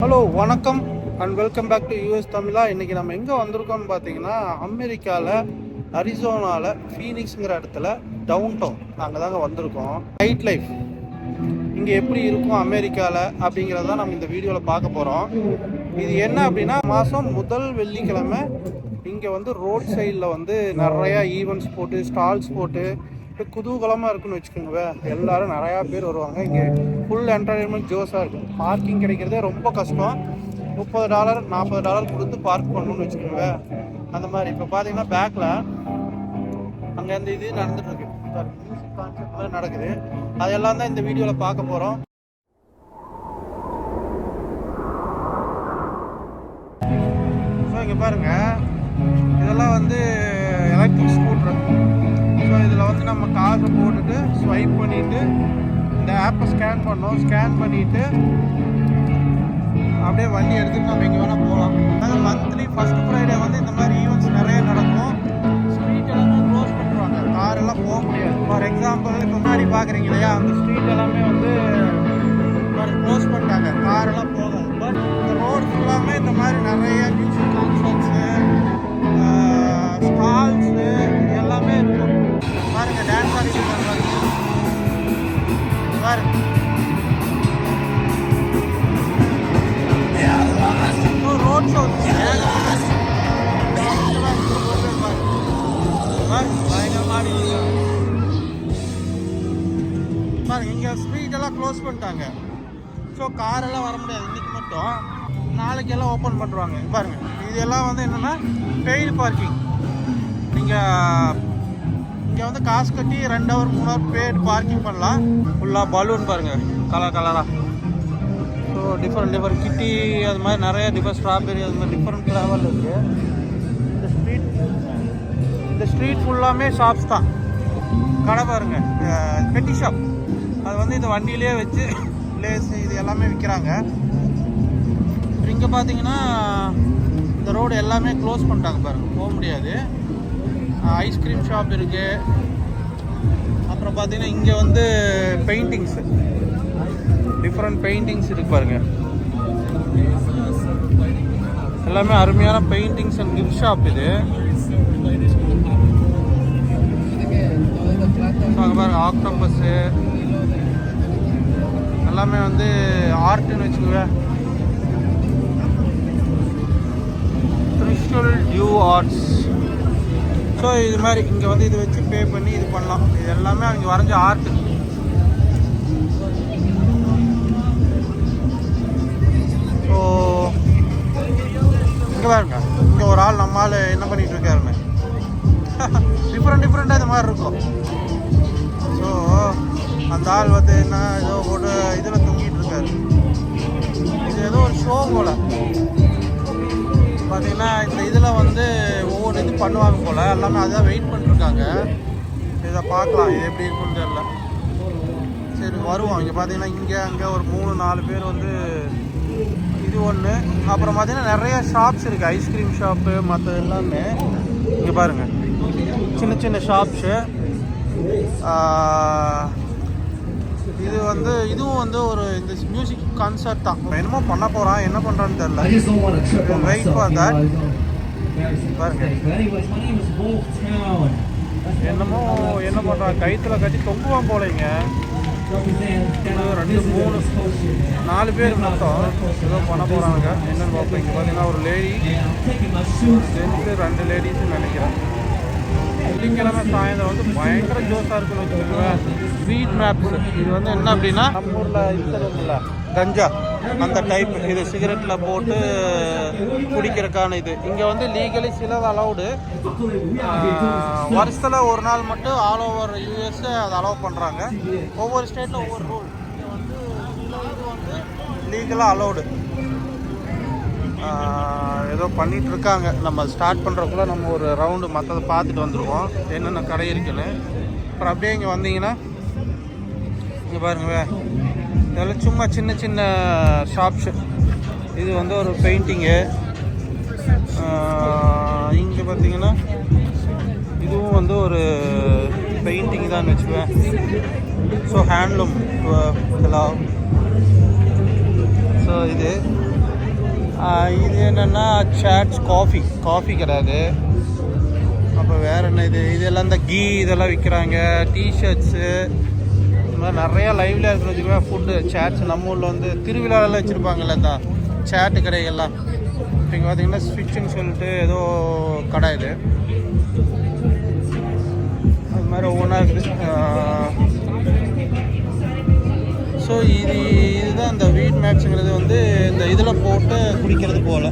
Hello வணக்கம் and welcome back to US தமிழா? இன்றைக்கி நம்ம எங்கே வந்திருக்கோம்னு பார்த்தீங்கன்னா அமெரிக்காவில் அரிசோனாவில் ஃபீனிக்ஸுங்கிற இடத்துல டவுன் டவுன் நாங்கள் தாங்க வந்திருக்கோம். நைட் லைஃப் இங்கே எப்படி இருக்கும் அமெரிக்காவில் அப்படிங்கிறத நம்ம இந்த வீடியோவில் பார்க்க போகிறோம் இது என்ன அப்படின்னா மாதம் முதல் வெள்ளிக்கிழமை இங்கே வந்து ரோட் சைடில் வந்து நிறையா ஈவெண்ட்ஸ் போட்டு ஸ்டால்ஸ் போட்டு குதூகலமாக இருக்குன்னு வச்சுக்கோங்க. எல்லாரும் நிறையா பேர் வருவாங்க. இங்கே ஃபுல் என்டர்டைன்மெண்ட் ஜோஸாக இருக்கும் பார்க்கிங் கிடைக்கிறதே ரொம்ப கஷ்டம். முப்பது டாலர் நாற்பது டாலர் கொடுத்து பார்க் பண்ணணும்னு வச்சுக்கோங்க. அந்த மாதிரி. இப்போ பார்த்தீங்கன்னா பேக்கில் அங்கே அந்த இது நடந்துட்டுருக்கு மியூசிக் கான்செப்ட் மாதிரி நடக்குது. அதெல்லாம் தான் இந்த வீடியோவில் பார்க்க போகிறோம் ஸோ இங்கே பாருங்கள் இதெல்லாம் வந்து எலக்ட்ரிக் ஸ்கூட்ரு ஸோ இதில் வந்து நம்ம காசை போட்டுட்டு ஸ்வைப் பண்ணிவிட்டு இந்த ஆப்பை ஸ்கேன் பண்ணோம். ஸ்கேன் பண்ணிவிட்டு அப்படியே வண்டி எடுத்துகிட்டு நம்ம எங்கே வேணால் போகலாம். அதாவது மந்த்லி ஃபர்ஸ்ட் ஃப்ரைடே வந்து இந்த மாதிரி ஈவெண்ட்ஸ் நிறைய நடக்கும். ஸ்ட்ரீட் எல்லாமே க்ளோஸ் பண்ணுறாங்க கார் எல்லாம் போக முடியாது. ஃபார் எக்ஸாம்பிள் இப்போ முன்னாடி பார்க்குறீங்க இல்லையா அந்த ஸ்ட்ரீட் எல்லாமே வந்து க்ளோஸ் பண்ணிட்டாங்க. காரெல்லாம் எல்லாம் இப்போ காரெல்லாம் வர முடியாது. இன்னைக்கு மட்டும் நாளைக்கு எல்லாம் ஓப்பன் பண்ணுவாங்க. பாருங்க. இதெல்லாம் வந்து என்னென்னா பெய்டு பார்க்கிங் நீங்கள் இங்கே வந்து காசு கட்டி ரெண்டு ஹவர் மூணு ஹவர் பெய்டு பார்க்கிங் பண்ணலாம். ஃபுல்லாக பலூன் பாருங்கள் கலர் கலராக ஸோ டிஃப்ரெண்ட் டிஃப்ரெண்ட் கிட்டி அது மாதிரி நிறைய டிஃப்ரெண்ட் ஸ்ட்ராபெரி அது மாதிரி டிஃப்ரெண்ட் ஃப்ளேவர் இருக்குது இந்த ஸ்ட்ரீட் இந்த ஸ்ட்ரீட் ஃபுல்லாமே ஷாப்ஸ் தான். கடை பாருங்கள் பெட்டி ஷாப் அது வந்து இந்த வண்டியிலே வச்சு லேஸ் இது எல்லாமே விற்கிறாங்க இங்கே பார்த்தீங்கன்னா இந்த ரோடு எல்லாமே க்ளோஸ் பண்ணிட்டாங்க பாருங்கள் போக முடியாது. ஐஸ்கிரீம் ஷாப் இருக்குது அப்புறம் பார்த்தீங்கன்னா இங்கே வந்து பெயிண்டிங்ஸு டிஃப்ரெண்ட் பெயிண்டிங்ஸ் இருக்கு பாருங்க. எல்லாமே அருமையான பெயிண்டிங்ஸ் அண்ட் கிஃப்ட் ஷாப் இது. So, அங்க பாருங்க ஆக்டோபஸ்ஸு எல்லாமே வந்து ஆர்ட்னு வச்சுக்கோங்க. த்ரிஷல் டியூ ஆர்ட்ஸ் ஸோ இது மாதிரி இங்கே வந்து இது வச்சு பே பண்ணி இது பண்ணலாம். இது எல்லாமே அவங்க வரைஞ்ச ஆர்ட் ஸோ இங்கே பாருங்க. இங்கே ஒரு ஆள் நம்ம ஆள் என்ன பண்ணிகிட்டு இருக்காருன்னு. டிஃப்ரெண்ட் டிஃப்ரெண்ட்டாக இது மாதிரி இருக்கும். ஸோ அந்த ஆள் வந்து என்ன ஏதோ ஒரு இதில் தூங்கிட்டு இருக்காரு. இது ஏதோ ஒரு ஷோ போல். பார்த்தீங்கன்னா இந்த இதில் வந்து ஒவ்வொரு இது பண்ணுவாங்க போல். எல்லாமே அதான் வெயிட் பண்ணிருக்காங்க. இதை பார்க்கலாம் இது எப்படி இருக்குன்னு தெரியல. சரி வருவோம். இங்கே பார்த்தீங்கன்னா இங்கே அங்கே ஒரு மூணு நாலு பேர் வந்து இது ஒன்று அப்புறம் பார்த்தீங்கன்னா நிறைய ஷாப்ஸ் இருக்குது ஐஸ்கிரீம் ஷாப்பு மற்ற எல்லாமே. இங்கே பாருங்கள் சின்ன சின்ன ஷாப்ஸு இது வந்து இதுவும் வந்து ஒரு இந்த மியூசிக் கான்சர்ட் தான். என்னமோ பண்ண போகிறான் என்ன பண்ணுறான்னு தெரில is Wolf Town. That's என்னமோ என்ன பண்ணுறான் கைத்தில் கட்டி தொங்குவான் போலைங்க. ரெண்டு மூணு நாலு பேர் மொத்தம் ஏதோ பண்ண போகிறாங்க என்னன்னு பார்ப்போம் இங்கே பார்த்தீங்கன்னா ஒரு லேடி ரெண்டு லேடிஸ்னு நினைக்கிறேன். வெள்ளிக்கிழமை சாயந்தரம் வந்து பயங்கர ஜோஸாக இருக்குன்னு வச்சுக்கோங்களேன். ஸ்வீட் மேப்ஸ் இது வந்து என்ன அப்படின்னா நம்ம ஊரில் இருக்குல்ல கஞ்சா. அந்த டைப் இது சிகரெட்டில் போட்டு குடிக்கிறதுக்கான இது. இங்கே வந்து லீகலி சிலது அலௌடு வருஷத்தில் ஒரு நாள் மட்டும் ஆல் ஓவர் யூஎஸ் அதை அலோவ் பண்ணுறாங்க ஒவ்வொரு ஸ்டேட்டில் ஒவ்வொரு ரூல் இங்கே வந்து சில இது வந்து லீகலாக அலௌடு ஏதோ பண்ணிட்டு இருக்காங்க நம்ம ஸ்டார்ட் பண்ணுறக்குள்ள நம்ம ஒரு ரவுண்டு மற்றதை பார்த்துட்டு வந்துடுவோம் என்னென்ன கடை இருக்குன்னு அப்புறம் அப்படியே இங்கே வந்தீங்கன்னா இங்கே பாருங்க இதெல்லாம் சும்மா சின்ன சின்ன ஷாப்ஸு இது வந்து ஒரு பெயிண்டிங்கு இங்கே பார்த்தீங்கன்னா இதுவும் வந்து ஒரு பெயிண்டிங் தான் வச்சுக்குவேன் ஸோ ஹேண்ட்லூம் இதெல்லாம். ஸோ இது. இது என்னென்னா சாட்ஸ் காஃபி காஃபி கிடையாது. அப்போ வேறு என்ன இது? இதெல்லாம் இந்த கீ இதெல்லாம் விற்கிறாங்க டிஷர்ட்ஸு இந்த மாதிரி நிறையா லைவ்ல இருக்கிற வச்சுக்கோங்க ஃபுட்டு சேட்ஸ் நம்ம ஊரில் வந்து திருவிழாவில் வச்சுருப்பாங்கல்ல இந்த சேட்டு கடைகள்லாம். இப்போ இங்கே பார்த்தீங்கன்னா ஸ்விட்சுன்னு சொல்லிட்டு ஏதோ கடை இது. அது மாதிரி ஒவ்வொன்றா இருக்குது. ஸோ இது இதுதான் இந்த வீட் மேக்ஸுங்கிறது வந்து இந்த இதில் போட்டு குடிக்கிறது போல்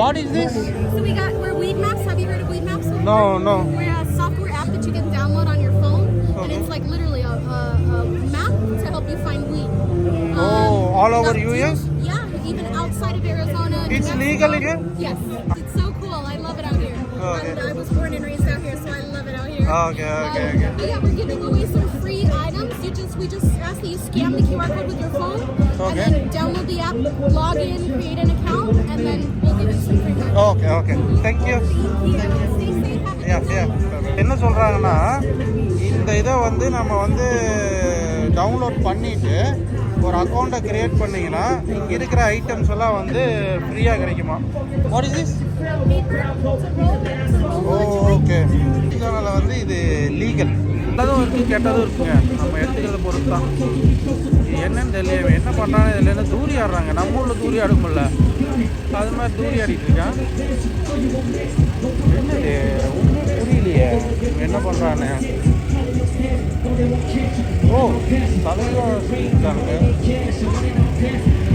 what is this So we got we're Weed Maps. Have you heard of Weed Maps? before? No, no. We're a software app that you can download on your phone, and Okay. it's like literally a, a, a map to help you find weed. Um, Oh, all over the- US? Yeah, even outside of Arizona. New It's Mexico. legal here? Yes, it's so cool. I love it out here. Okay. I'm- I was born and raised out here, so I love it out here. Okay, okay, Um, okay. But yeah, we're giving away some free items. You just we just ask that you scan the QR code with your phone, Okay. and then download the app, log in, create an account, and then we'll give you some free money. Have a yeah yeah என்ன சொல்கிறாங்கன்னா இந்த இதை வந்து நம்ம வந்து download பண்ணிவிட்டு ஒரு அக்கௌண்ட்டை க்ரியேட் பண்ணிங்கன்னா இங்கே இருக்கிற ஐட்டம்ஸ் எல்லாம் வந்து ஃப்ரீயாக கிடைக்குமா வாட் இஸ் திஸ் ஓகே வந்து இது லீகல் நல்லதும் இருக்குது கெட்டதும் இருக்குங்க. நம்ம எடுத்துக்கிறத பொறுத்து தான் என்னன்னு தெரியல என்ன பண்ணுறான்னு தெரியல தூரி ஆடுறாங்க. நம்ம ஊரில் தூரி ஆடுமில்ல அது மாதிரி தூரி ஆடிட்டு இருக்கான் என்னது? ஒன்றும் புரியலையே. என்ன பண்ணுறான்னு ஓ தலைவர் சொல்லியிருக்காங்க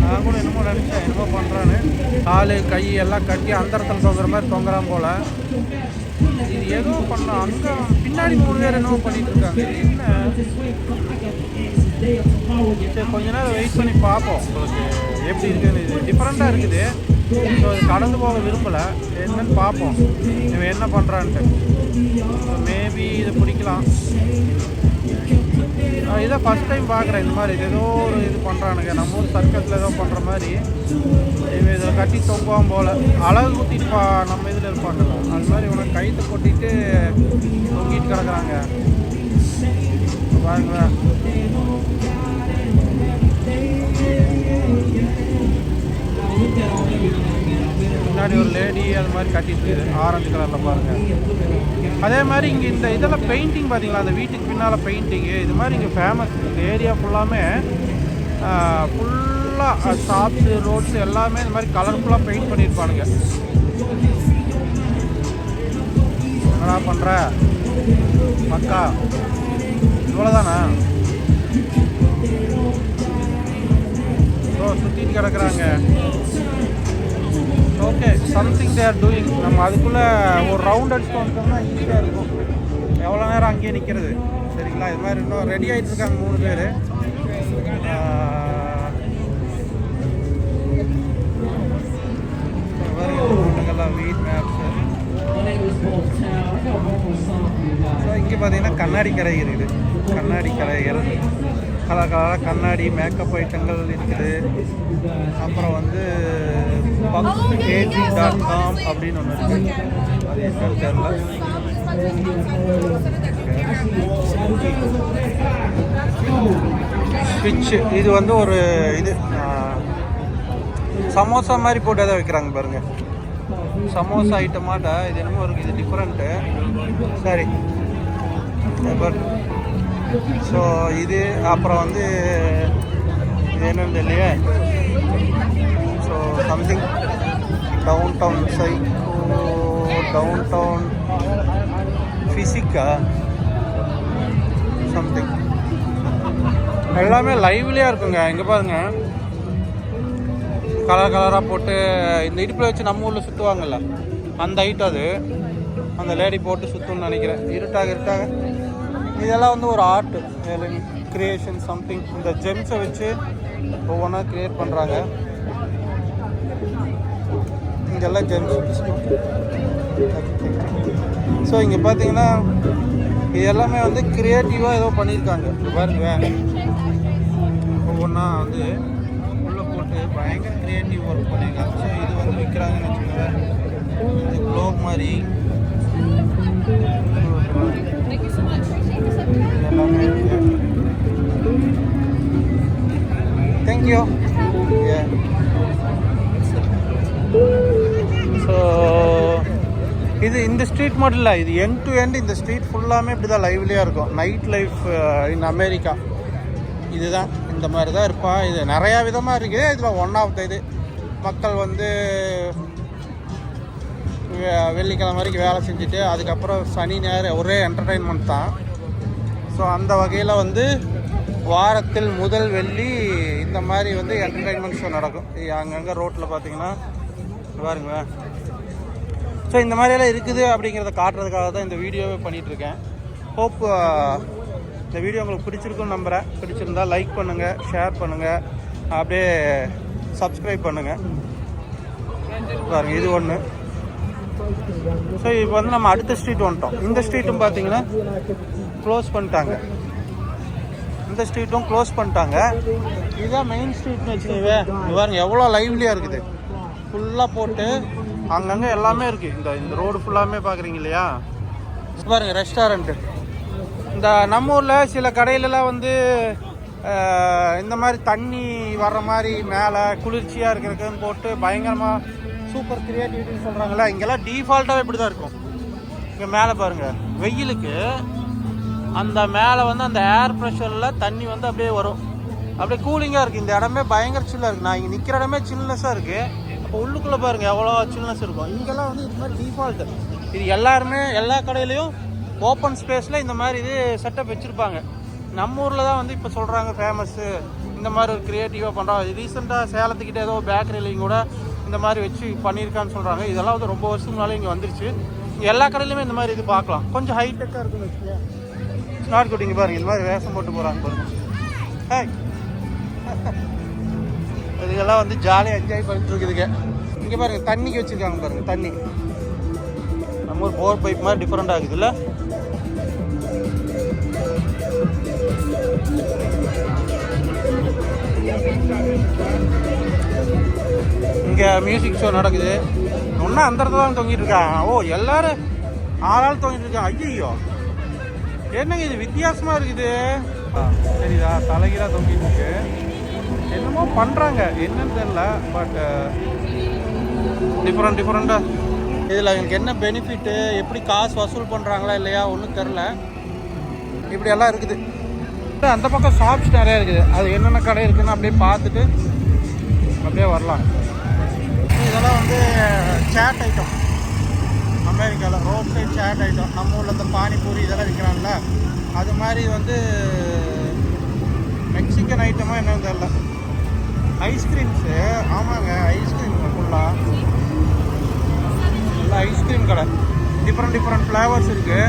நான் கூட என்னமோ நினச்சேன். என்னமோ பண்ணுறான்னு காலு கை எல்லாம் கட்டி அந்த இடத்துல தொங்குற மாதிரி தொங்குறான் போல. ஏதோ பண்ணலாம். அங்கே பின்னாடி மூணு பேர் என்னமோ பண்ணிட்டு இருக்காங்க என்ன? சரி கொஞ்ச நேரம் வெயிட் பண்ணி பார்ப்போம். உங்களுக்கு எப்படி இருக்குன்னு இது டிஃப்ரெண்ட்டாக இருக்குது. ஸோ கடந்து போக விரும்பலை. என்னன்னு பார்ப்போம். இவன் என்ன பண்ணுறான்ட்டு மேபி இதை பிடிக்கலாம். இதை ஃபஸ்ட் டைம் பார்க்குறேன். இந்த மாதிரி இது ஏதோ ஒரு இது பண்ணுறானுங்க நம்ம ஊர் சர்க்கஸில் ஏதோ பண்ணுற மாதிரி. இவன் இதில் கட்டி தொங்குவான் போல். அழகு குத்திட்டு பா நம்ம இதில் இருப்பாங்க அந்த மாதிரி இவனை கைத்து கொட்டிட்டு தொங்கிட்டு கிடக்குறாங்க. பாருங்களேன். முன்னாடி ஒரு லேடி அது மாதிரி கட்டிட்டு இருக்குது. ஆரஞ்சு கலரில் பாருங்கள் அதே மாதிரி இங்கே இந்த இதெல்லாம் பெயிண்டிங் பார்த்தீங்களா அந்த வீட்டுக்கு பின்னால் பெயிண்டிங்கு இது மாதிரி இங்கே ஃபேமஸ் இந்த ஏரியா ஃபுல்லாமே ஃபுல்லாக ஷாப்ஸு ரோட்ஸு எல்லாமே இந்த மாதிரி கலர்ஃபுல்லாக பெயிண்ட் பண்ணியிருப்பானுங்க. என்னடா பண்ணுற மக்கா இவ்வளோதானா ஸோ சுற்றிட்டு கிடக்குறாங்க. ஓகே சம்திங் தேர் டூயிங் நம்ம அதுக்குள்ளே ஒரு ரவுண்ட் அடிச்சுட்டு வந்தோம்னா ஈஸியாக இருக்கும். எவ்வளோ நேரம் அங்கேயே நிற்கிறது சரிங்களா? இது மாதிரி இன்னும் ரெடி ஆகிட்டு இருக்காங்க மூணு பேர். பொண்ணுங்கள்லாம் வீட் மேப்ஸு இங்கே பார்த்தீங்கன்னா கண்ணாடி கடை இருக்குது. கண்ணாடி கடைகள் கலர் கலராக கண்ணாடி மேக்கப் ஐட்டங்கள் இருக்குது. அப்புறம் வந்து பக்ஸ் கேஜி டாட் காம் அப்படின்னு ஒன்று இருக்குது அது என்னன்னு தெரில பிச்சு இது வந்து ஒரு இது சமோசா மாதிரி போட்டு எதாவது வைக்கிறாங்க பாருங்க. சமோசா ஐட்டமாட்ட இது என்னமோ இருக்குது இது டிஃப்ரெண்ட்டு சரி. பட் ஸோ இது அப்புறம் வந்து இது என்னன்னு தெரியலையே? So something down down psycho down down ஃபிசிக்கா something எல்லாமே லைவ்லியாக இருக்குங்க இங்கே பாருங்க. கலர் கலராக போட்டு இந்த இடுப்பில் வச்சு நம்ம ஊரில் சுற்றுவாங்கல்ல அந்த ஐட்டம் அது. அந்த லேடி போட்டு சுற்றுன்னு நினைக்கிறேன். இருட்டாக இருட்டாக. இதெல்லாம் வந்து ஒரு ஆர்ட் கிரியேஷன் சம்திங் இந்த ஜெம்ஸை வச்சு ஒவ்வொன்றா கிரியேட் பண்ணுறாங்க இங்கெல்லாம் ஜெம்ஸ் ஸோ இங்கே பார்த்தீங்கன்னா இது எல்லாமே வந்து க்ரியேட்டிவாக ஏதோ பண்ணியிருக்காங்க. பாருங்க ஒவ்வொன்றா வந்து வந்து பயங்கர கிரியேட்டிவ் ஒர்க் பண்ணியிருக்காங்க. ஸோ இது வந்து விற்கிறாங்கன்னு வச்சுக்கோங்களேன். இது க்ளோப் மாதிரி. தேங்க்யூ ஸோ இது இந்த ஸ்ட்ரீட் மட்டும் இல்லை இது எண்ட் டு எண்ட் இந்த ஸ்ட்ரீட் ஃபுல்லாமே இப்படி தான் லைவ்லியாக இருக்கும். நைட் லைஃப் இன் அமெரிக்கா இதுதான். இந்த மாதிரி தான் இருப்பான் இது நிறையா விதமாக இருக்குது இதில் ஒன் ஆஃப் த இது. மக்கள் வந்து வெ- வெள்ளிக்கிழமை வரைக்கும் வேலை செஞ்சுட்டு அதுக்கப்புறம் சனி ஞாயிறு ஒரே என்டர்டெயின்மெண்ட் தான். ஸோ அந்த வகையில் வந்து வாரத்தில் முதல் வெள்ளி இந்த மாதிரி வந்து என்டர்டெயின்மெண்ட் ஷோ நடக்கும். அங்கங்கே ரோட்டில் பார்த்தீங்கன்னா பாருங்களேன் பாருங்க. ஸோ இந்த மாதிரியெல்லாம் இருக்குது அப்படிங்கிறத காட்டுறதுக்காக தான் இந்த வீடியோவே பண்ணிகிட்ருக்கேன் ஹோப் இந்த வீடியோ உங்களுக்கு பிடிச்சிருக்குன்னு நம்புகிறேன் பிடிச்சிருந்தா லைக் பண்ணுங்கள் ஷேர் பண்ணுங்கள் அப்படியே சப்ஸ்கிரைப் பண்ணுங்கள் பாருங்கள் இது ஒன்று ஸோ இப்போ வந்து நம்ம அடுத்த ஸ்ட்ரீட் வந்துட்டோம். இந்த ஸ்ட்ரீட்டும் பார்த்தீங்கன்னா க்ளோஸ் பண்ணிட்டாங்க. இந்த ஸ்ட்ரீட்டும் க்ளோஸ் பண்ணிட்டாங்க. இதுதான் மெயின் ஸ்ட்ரீட்னு வச்சுக்கோங்க. பாருங்க எவ்வளோ லைவ்லியாக இருக்குது. ஃபுல்லாக போட்டு அங்கங்கே எல்லாமே இருக்குது இந்த இந்த ரோடு ஃபுல்லாமே பார்க்குறீங்க இல்லையா? பாருங்கள் ரெஸ்டாரண்ட்டு இந்த நம்ம ஊரில் சில கடையிலலாம் வந்து இந்த மாதிரி தண்ணி வர்ற மாதிரி மேலே குளிர்ச்சியாக இருக்கிறதுக்குன்னு போட்டு பயங்கரமாக சூப்பர் கிரியேட்டிவிட்டின்னு சொல்கிறாங்களே இங்கெல்லாம் டீஃபால்ட்டாகவே இப்படி தான் இருக்கும். இங்கே மேலே பாருங்கள் வெயிலுக்கு அந்த மேலே வந்து அந்த ஏர் ப்ரெஷரில் தண்ணி வந்து அப்படியே வரும். அப்படியே கூலிங்காக இருக்குது இந்த இடமே பயங்கர சில்லாக இருக்குது நான் இங்கே நிற்கிற இடமே சில்னஸாக இருக்குது அப்போ உள்ளுக்குள்ளே பாருங்கள் எவ்வளோ சில்னஸ் இருக்கும். இங்கெல்லாம் வந்து இது மாதிரி டீஃபால்ட்டு இது எல்லாருமே எல்லா கடையிலையும் ஓப்பன் ஸ்பேஸில் இந்த மாதிரி இது செட்டப் வச்சுருப்பாங்க. நம்ம ஊரில் தான் வந்து இப்போ சொல்கிறாங்க ஃபேமஸ்ஸு இந்த மாதிரி ஒரு க்ரியேட்டிவாக பண்ணுறாங்க ரீசெண்டாக சேலத்துக்கிட்ட ஏதோ பேக்கரிலையும் கூட இந்த மாதிரி வச்சு பண்ணியிருக்கான்னு சொல்கிறாங்க இதெல்லாம் வந்து ரொம்ப வருஷம் முன்னாலே இங்கே வந்துருச்சு. எல்லா கடையிலுமே இந்த மாதிரி இது பார்க்கலாம். கொஞ்சம் ஹைடெக்காக இருக்குன்னு வச்சுக்கோங்க ஸ்மார்ட் குட்டிங்க பாருங்க இந்த மாதிரி வேஷம் போட்டு போகிறாங்க பாருங்க. ஹாய் இதுக்கெல்லாம் வந்து ஜாலியாக என்ஜாய் பண்ணிட்டு இருக்குதுங்க. இங்கே பாருங்க தண்ணிக்கு வச்சுருக்காங்க பாருங்க தண்ணி. நம்ம ஒரு போர் பைப் மாதிரி டிஃப்ரெண்ட் ஆகுதுல்ல இங்கே மியூசிக் ஷோ நடக்குது. ஒன்றா அந்த இடத்துல தான் தொங்கிட்டு இருக்காங்க ஓ எல்லாரும் ஆளால் தொங்கிட்டு இருக்காங்க ஐயோ என்னங்க இது வித்தியாசமாக இருக்குது? சரிதா தலைகீழாக தொங்கிட்டு இருக்கு. என்னமோ பண்ணுறாங்க என்னன்னு தெரில பட் டிஃப்ரெண்ட் டிஃப்ரெண்ட்டாக இதில் அவங்களுக்கு என்ன பெனிஃபிட்டு எப்படி காசு வசூல் பண்ணுறாங்களா இல்லையா? ஒன்றும் தெரில இப்படியெல்லாம் இருக்குது. அந்த பக்கம் ஷாப்ஸ் நிறையா இருக்குது. அது என்னென்ன கடை இருக்குதுன்னு அப்படியே பார்த்துட்டு அப்படியே வரலாம். இதெல்லாம் வந்து சேட் ஐட்டம் அமெரிக்காவில் ரோட் சைட் சேட் ஐட்டம் நம்ம ஊரில் இந்த பானிபூரி இதெல்லாம் விற்கிறாங்கல்ல. அது மாதிரி வந்து மெக்சிகன் ஐட்டமாக என்னன்னு தெரில ஐஸ்கிரீம்ஸு ஆமாங்க ஐஸ்கிரீம் ஃபுல்லாக நல்லா ஐஸ்கிரீம் கடை. டிஃப்ரெண்ட் டிஃப்ரெண்ட் ஃப்ளேவர்ஸ் இருக்குது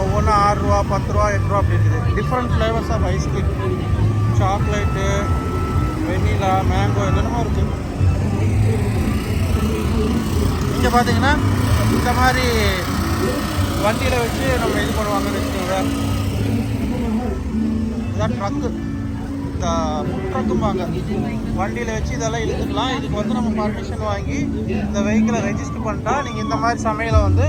ஒவ்வொன்றும் ஆறு ரூபா பத்து ரூபா எட்டு ரூபா அப்படி இருக்குது. Different flavours of ice cream chocolate vanilla mango என்னென்னமோ இருக்குது இங்கே பார்த்தீங்கன்னா இந்த மாதிரி வண்டியில் வச்சு நம்ம இது பண்ணுவாங்கன்னு வச்சுக்கோங்க இதான் ட்ரக்கு இந்த ட்ரக்கும்பாங்க வண்டியில் வச்சு இதெல்லாம் இழுத்துக்கலாம் இதுக்கு வந்து நம்ம பர்மிஷன் வாங்கி இந்த வெஹிக்கிளை ரெஜிஸ்டர் பண்ணிட்டா நீங்கள் இந்த மாதிரி சமையலை வந்து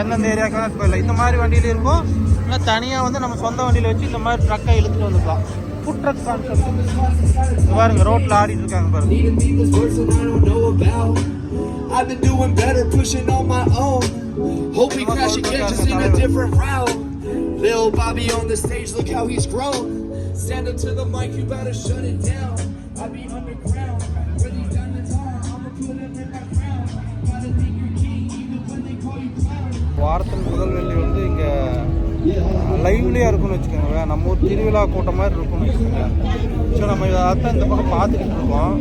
எந்தெந்த ஏரியாவுக்கு வேணால் போயிடலாம் இந்த மாதிரி வண்டியில் இருக்கும் இல்லை தனியாக வந்து நம்ம சொந்த வண்டியில் வச்சு இந்த மாதிரி ட்ரக்கை இழுத்துட்டு வந்துக்கலாம் ஃபுட் ட்ரக் கான்செப்ட் பாருங்க ரோட்டில் ஆடிட்டு இருக்காங்க பாருங்க. I've been doing better, pushing on my own. Hope we crash again, just in a different route. Lil Bobby on the stage, look how he's grown. Stand up to the mic, you better shut it down. I be underground, really these the are, I'ma put them in my crown. Gotta think you're king, even when they call you clown. வாரத்தின் முதல் வெள்ளி வந்து இங்கே லைவ்லியாக இருக்கும்னு வச்சுக்கோங்க நம்ம ஊர் திருவிழா கூட்டம் மாதிரி இருக்கும்னு வச்சுக்கோங்க ஸோ நம்ம இதை அதான் இந்த பக்கம் பார்த்துக்கிட்டு இருக்கோம்.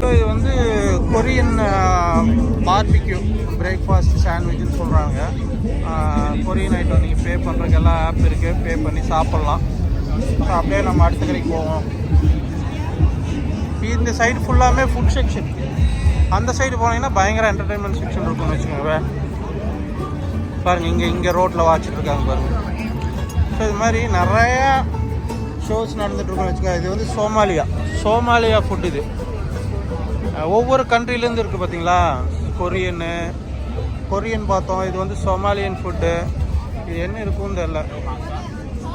ஸோ இது வந்து கொரியன் பார்பிக்யூ பிரேக்ஃபாஸ்ட் சாண்ட்விச்னு சொல்கிறாங்க கொரியன் ஐட்டம் நீங்கள் பே பண்ணுறதுக்கு எல்லாம் ஆப் இருக்குது பே பண்ணி சாப்பிட்லாம். அப்படியே நம்ம அடுத்த கடைக்கு போவோம். இந்த சைடு ஃபுல்லாமே ஃபுட் செக்ஷன் அந்த சைடு போனீங்கன்னா பயங்கர என்டர்டைன்மெண்ட் செக்ஷன் இருக்கும்னு வச்சுக்கோங்க. பாருங்கள் இங்கே இங்கே ரோட்டில் வாட்சிட்டு இருக்காங்க பாருங்கள் ஸோ இது மாதிரி நிறையா ஷோஸ் நடந்துட்டு வச்சுக்கோங்க. இது வந்து சோமாலியா. சோமாலியா ஃபுட் இது. ஒவ்வொரு கண்ட்ரிலேருந்து இருக்குது பார்த்தீங்களா கொரியனு கொரியன் பார்த்தோம். இது வந்து சோமாலியன் ஃபுட்டு இது என்ன இருக்கும்னு தெரில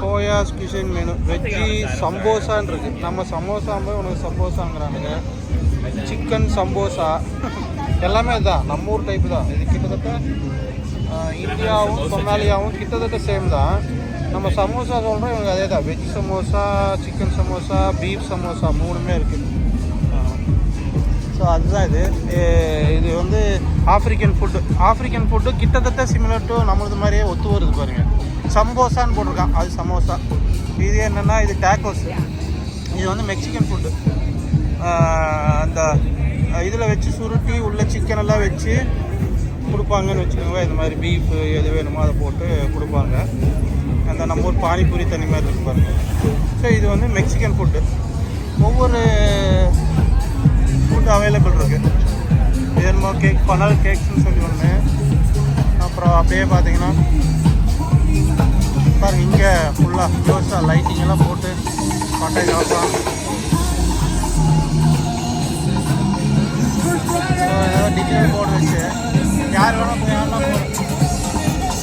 கோயாஸ் கிஷன் மெனு வெஜ்ஜி சம்போசான்னு நம்ம சமோசா போய் உனக்கு சம்போசாங்கிறானுங்க. சிக்கன் சம்போசா. எல்லாமே இதுதான் நம்ம ஊர் டைப்பு தான். இது கிட்டத்தட்ட இந்தியாவும் சொமாலியாவும் கிட்டத்தட்ட சேம் தான். நம்ம சமோசா சொல்கிறோம் இவங்க அதே தான் veg samosa chicken samosa beef samosa மூணுமே இருக்குது ஸோ அதுதான் இது. இது வந்து ஆஃப்ரிக்கன் ஃபுட்டு ஆஃப்ரிக்கன் ஃபுட்டு கிட்டத்தட்ட சிமிலர் டு நம்மளது மாதிரியே ஒத்து வருது பாருங்க. சம்போசான்னு போட்டிருக்கான். அது சமோசா. இது என்னென்னா இது டேக்கோஸ் இது வந்து மெக்சிகன் ஃபுட்டு அந்த இதில் வச்சு சுருட்டி உள்ள சிக்கன் எல்லாம் வச்சு கொடுப்பாங்கன்னு வச்சுக்கோங்க. இந்த மாதிரி பீஃப் எது வேணுமோ அதை போட்டு கொடுப்பாங்க. அந்த நம்ம ஊர் பானிபூரி தனி மாதிரி இருக்கு பாருங்க. ஸோ இது வந்து மெக்சிகன் ஃபுட்டு ஒவ்வொரு ஃபுட் அவைலபிள் இருக்குது வேணுமோ கேக் பனல் கேக்ஸ்னு சொல்லி ஒன்று அப்புறம் அப்படியே பார்த்தீங்கன்னா பாருங்க இங்கே ஃபுல்லாக க்ளோஸாக லைட்டிங் எல்லாம் போட்டு பட்டை கலப்பான் ஏதோ டிஜிட்டல் போர்டு வச்சு. யார் வேணால் போய் ஆடலாம் போகிறோம்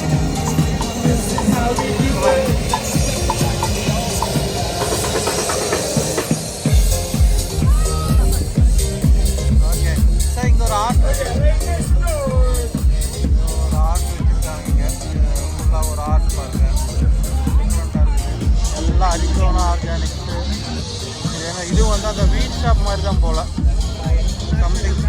மாதிரி தான் போல் சம்திங்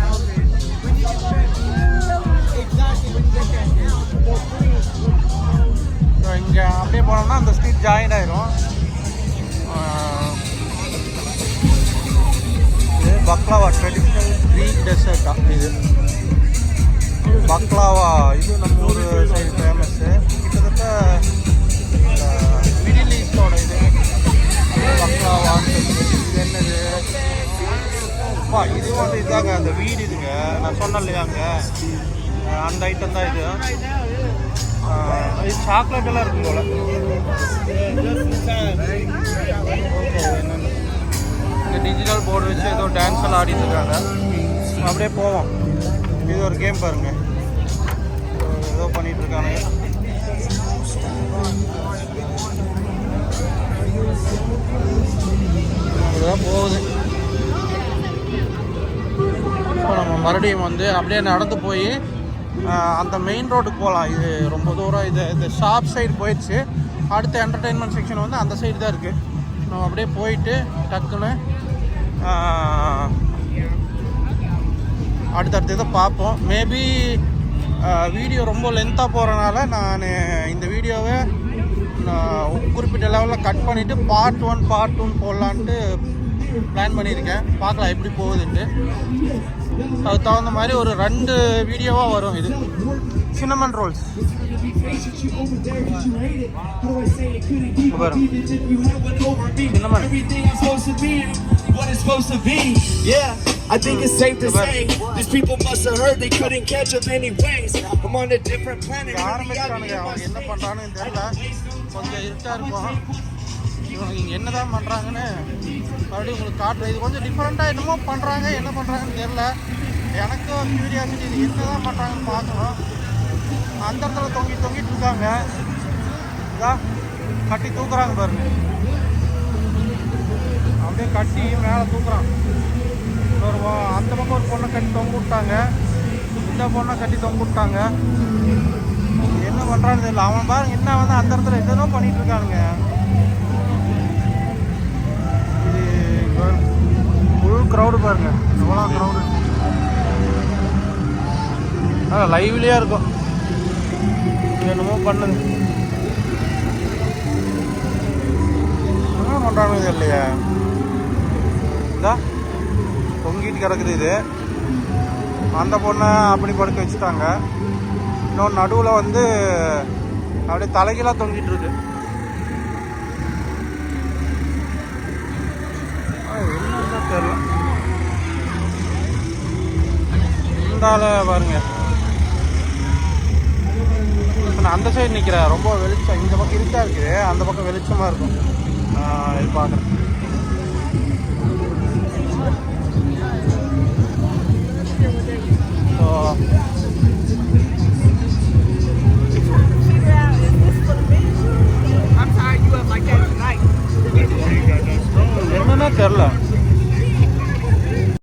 இங்கே அப்படியே போனோம்னா அந்த ஸ்ட்ரீட் ஜாயின் ஆயிரும். இது பக்லாவா? ட்ரெடிஷ்னல் க்ரீன் டெசர்ட்டா இது. பக்லாவா? இது நம்ம ஊர் சைடு ஃபேமஸ்ஸு கிட்டத்தட்ட நான் சொன்னேன் அந்த ஐட்டம் தான் இது. இது சாக்லேட் எல்லாம் இருக்கும் போல. ஓகே டிஜிட்டல் போர்டு வச்சு ஏதோ டான்ஸ் எல்லாம் ஆடிட்டு இருக்காங்க. அப்படியே போவோம். இது ஒரு கேம் பாருங்க. ஏதோ பண்ணிட்டு இருக்காங்க. போகுது. மறுபடியும் வந்து அப்படியே நடந்து போய் அந்த மெயின் ரோடுக்கு போகலாம். இது ரொம்ப தூரம். இது இந்த ஷாப் சைடு போயிடுச்சு. அடுத்த என்டர்டெயின்மெண்ட் செக்ஷன் வந்து அந்த சைடு தான் இருக்குது நம்ம அப்படியே போயிட்டு டக்குன்னு ஆஹ், அடுத்தடுத்த இதை பார்ப்போம். மேபி வீடியோ ரொம்ப லென்த்தாக போகிறனால நான் இந்த வீடியோவை நான் குறிப்பிட்ட லெவலில் கட் பண்ணிவிட்டு பார்ட் ஒன் பார்ட் டூன்னு போடலான்ட்டு பிளான் பண்ணியிருக்கேன். பார்க்கலாம் எப்படி போகுதுன்ட்டு. அதுக்கு தகுந்த மாதிரி ஒரு ரெண்டு வீடியோவாக வரும் இது சின்னமன் ரோல்ஸ் வரும் cinnamon Everything I'm supposed to be, what it's supposed to be. Yeah, I think it's safe to say these people must have heard they couldn't catch up anyways. I'm on a different planet. இங்க இங்கே என்ன தான் பண்ணுறாங்கன்னு மறுபடியும் உங்களுக்கு காட்டுறேன். இது கொஞ்சம் டிஃப்ரெண்ட்டாக என்னமோ பண்ணுறாங்க என்ன பண்ணுறாங்கன்னு தெரில எனக்கும் கியூரியாசிட்டி இது என்ன தான் பண்ணுறாங்கன்னு பார்க்கணும். அந்த இடத்துல தொங்கி தொங்கிட்டு இருக்காங்க. இதான் கட்டி தூக்குறாங்க பாருங்க. அப்படியே கட்டி மேலே தூக்குறான். ஒரு அந்த பக்கம் ஒரு பொண்ணை கட்டி தொங்க விட்டாங்க. இந்த பொண்ணை கட்டி தொங்க விட்டாங்க. என்ன பண்ணுறான்னு தெரியல. அவன் பாருங்க என்ன வந்து அந்த இடத்துல என்னென்னோ பண்ணிட்டு இருக்கானுங்க. க்ரௌடு பாருங்க. எவ்வளோ க்ரௌடு ஆ லைவ்லேயே இருக்கும். என்னமோ பண்ணுது. என்ன பண்ணுறாங்க இல்லையா. இதா தொங்கிட்டு கிடக்குது இது. அந்த பொண்ணை அப்படி படுக்க வச்சுட்டாங்க. இன்னொன்று நடுவில் வந்து அப்படியே தலைகீழாக தொங்கிட்டு இருக்கு. தெரியல. அந்தால பாருங்க. நான் அந்த சைடு நிற்கிறேன் ரொம்ப வெளிச்சம் இந்த பக்கம் இருட்டாக இருக்குது. அந்த பக்கம் வெளிச்சமாக இருக்கும். இது பார்க்குறேன் ஸோ என்னன்னா தெரில